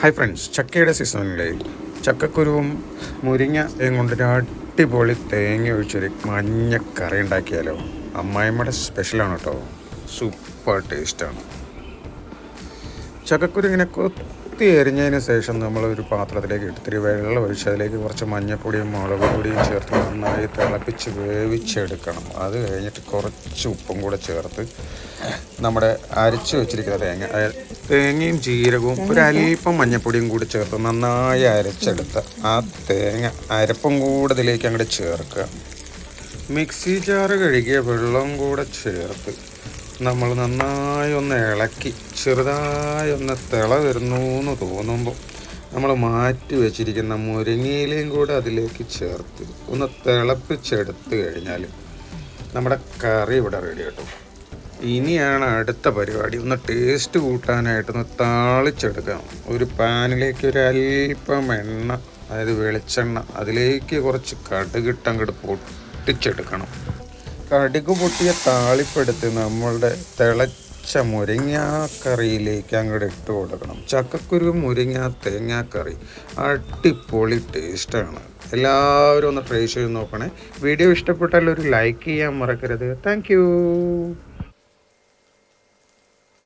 Hi friends ചക്കയുടെ സീസണല്ലേ ചക്കക്കുരുവും മുരിങ്ങയും കൊണ്ടൊരു അടിപൊളി തേങ്ങ ഒഴിച്ചൊരു മഞ്ഞ കറി ഉണ്ടാക്കിയാലോ? അമ്മായിമ്മയുടെ സ്പെഷ്യലാണ് കേട്ടോ സൂപ്പർ ടേസ്റ്റാണ് ചക്കക്കുരു ഇങ്ങനെ കൊത്തി എരിഞ്ഞതിന് ശേഷം നമ്മൾ ഒരു പാത്രത്തിലേക്ക് ഇത്തിരി വെള്ളം ഒഴിച്ച് അതിലേക്ക് കുറച്ച് മഞ്ഞപ്പൊടിയും മുളക് പൊടിയും ചേർത്ത് നന്നായി തിളപ്പിച്ച് വേവിച്ചെടുക്കണം. അത് കഴിഞ്ഞിട്ട് കുറച്ച് ഉപ്പും കൂടെ ചേർത്ത് നമ്മുടെ അരച്ച് വെച്ചിരിക്കുന്ന തേങ്ങ തേങ്ങയും ജീരകവും ഒരു അല്പം മഞ്ഞപ്പൊടിയും കൂടി ചേർത്ത് നന്നായി അരച്ചെടുത്ത ആ തേങ്ങ അരപ്പും കൂടെ ഇതിലേക്ക് അങ്ങോട്ട് ചേർക്കുക. മിക്സി ജാറ് കഴുകിയ വെള്ളം കൂടെ ചേർത്ത് നമ്മൾ നന്നായി ഒന്ന് ഇളക്കി ചെറുതായി ഒന്ന് തിള വരുന്നു എന്ന് തോന്നുമ്പോൾ നമ്മൾ മാറ്റി വെച്ചിരിക്കുന്ന മുരിങ്ങയിലയും കൂടെ അതിലേക്ക് ചേർത്ത് ഒന്ന് തിളപ്പിച്ചെടുത്ത് കഴിഞ്ഞാൽ നമ്മുടെ കറി ഇവിടെ റെഡി കേട്ടോ ഇനിയാണ് അടുത്ത പരിപാടി. ഒന്ന് ടേസ്റ്റ് കൂട്ടാനായിട്ടൊന്ന് താളിച്ചെടുക്കാം ഒരു പാനിലേക്ക് ഒരു അല്പം എണ്ണ അതായത് വെളിച്ചെണ്ണ അതിലേക്ക് കുറച്ച് കടുകിട്ടങ്ങോട്ട് പൊട്ടിച്ചെടുക്കണം. കടുക് പൊട്ടിയ താളിപ്പെടുത്ത് നമ്മളുടെ തിളച്ച മുരിങ്ങാക്കറിയിലേക്ക് അങ്ങോട്ട് ഇട്ട് കൊടുക്കണം. ചക്കക്കുരു മുരിങ്ങ തേങ്ങാക്കറി അടിപൊളി ടേസ്റ്റാണ് എല്ലാവരും ഒന്ന് ട്രൈ ചെയ്ത് നോക്കണേ. വീഡിയോ ഇഷ്ടപ്പെട്ടാൽ ഒരു ലൈക്ക് ചെയ്യാൻ മറക്കരുത്. താങ്ക്